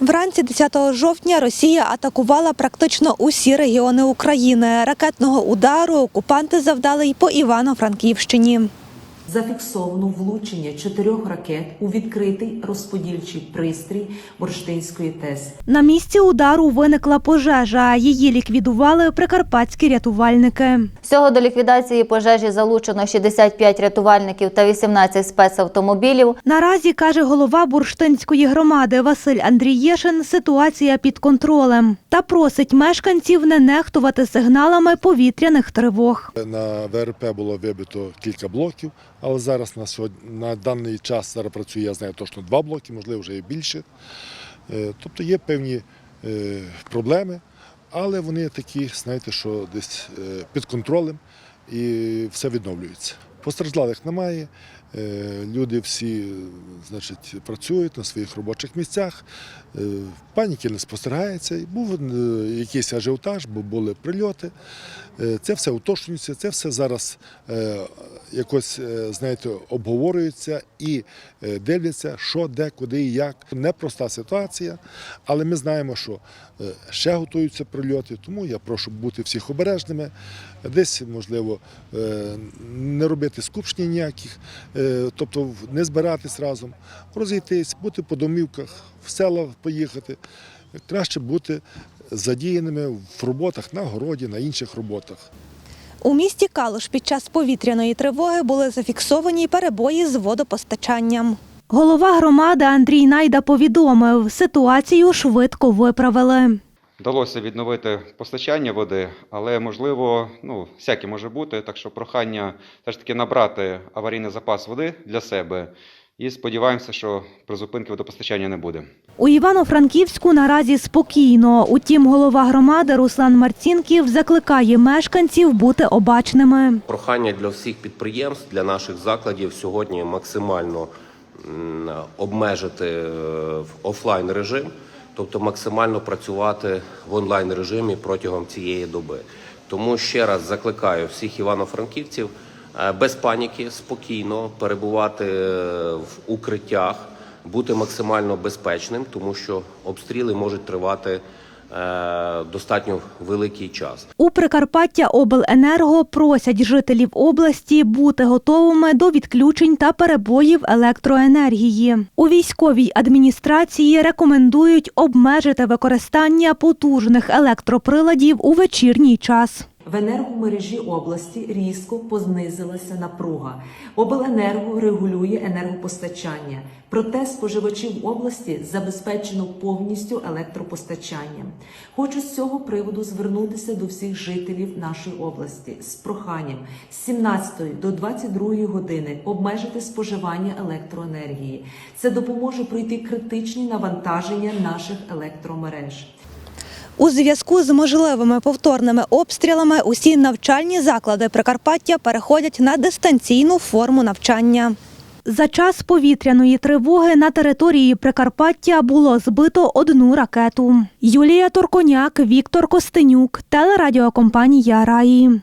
Вранці 10 жовтня Росія атакувала практично усі регіони України. Ракетного удару окупанти завдали й по Івано-Франківщині. Зафіксовано влучення чотирьох ракет у відкритий розподільчий пристрій Бурштинської ТЕС. На місці удару виникла пожежа. Її ліквідували прикарпатські рятувальники. Всього до ліквідації пожежі залучено 65 рятувальників та 18 спецавтомобілів. Наразі каже голова бурштинської громади Василь Андрієшин, ситуація під контролем та просить мешканців не нехтувати сигналами повітряних тривог. На ВРП було вибито кілька блоків, але зараз на сьогодні на даний час зараз працює, я знаю точно два блоки, можливо, вже і більше. Е, Тобто є певні е, проблеми, але вони такі, знаєте, що десь е, під контролем і все відновлюється. Постраждалих немає. Люди всі значить, працюють на своїх робочих місцях, паніки не спостерігається. Був якийсь ажіотаж, бо були прильоти. Це все уточнюється, це все зараз якось, е, знаєте, обговорюється і е, дивляться, що, де, куди і як. Непроста ситуація, але ми знаємо, що е, ще готуються прильоти, тому я прошу бути всіх обережними. Десь, можливо, не робити скупчень ніяких, тобто не збиратись разом, розійтись, бути по домівках, в села поїхати. Краще бути задіяними в роботах на городі, на інших роботах. У місті Калуш під час повітряної тривоги були зафіксовані перебої з водопостачанням. Голова громади Андрій Найда повідомив, ситуацію швидко виправили. Вдалося відновити постачання води, але можливо, ну, всяке може бути. Так що прохання все ж таки набрати аварійний запас води для себе і сподіваємося, що призупинки водопостачання не буде. У Івано-Франківську наразі спокійно. Утім, голова громади Руслан Марцінків закликає мешканців бути обачними. Прохання для всіх підприємств, для наших закладів сьогодні максимально обмежити е, в офлайн режим, тобто максимально працювати в онлайн режимі протягом цієї доби. Тому ще раз закликаю всіх івано-франківців без паніки, спокійно перебувати е, в укриттях, бути максимально безпечним, тому що обстріли можуть тривати е, достатньо великий час. У Прикарпаття Обленерго просять жителів області бути готовими до відключень та перебоїв електроенергії. У військовій адміністрації рекомендують обмежити використання потужних електроприладів у вечірній час. В енергомережі області різко познизилася напруга. Обленерго регулює енергопостачання. Проте споживачів області забезпечено повністю електропостачанням. Хочу з цього приводу звернутися до всіх жителів нашої області з проханням з 17 до 22 години обмежити споживання електроенергії. Це допоможе пройти критичні навантаження наших електромереж. У зв'язку з можливими повторними обстрілами усі навчальні заклади Прикарпаття переходять на дистанційну форму навчання. За час повітряної тривоги на території Прикарпаття було збито одну ракету. Юлія Торконяк, Віктор Костенюк, телерадіокомпанія Раї.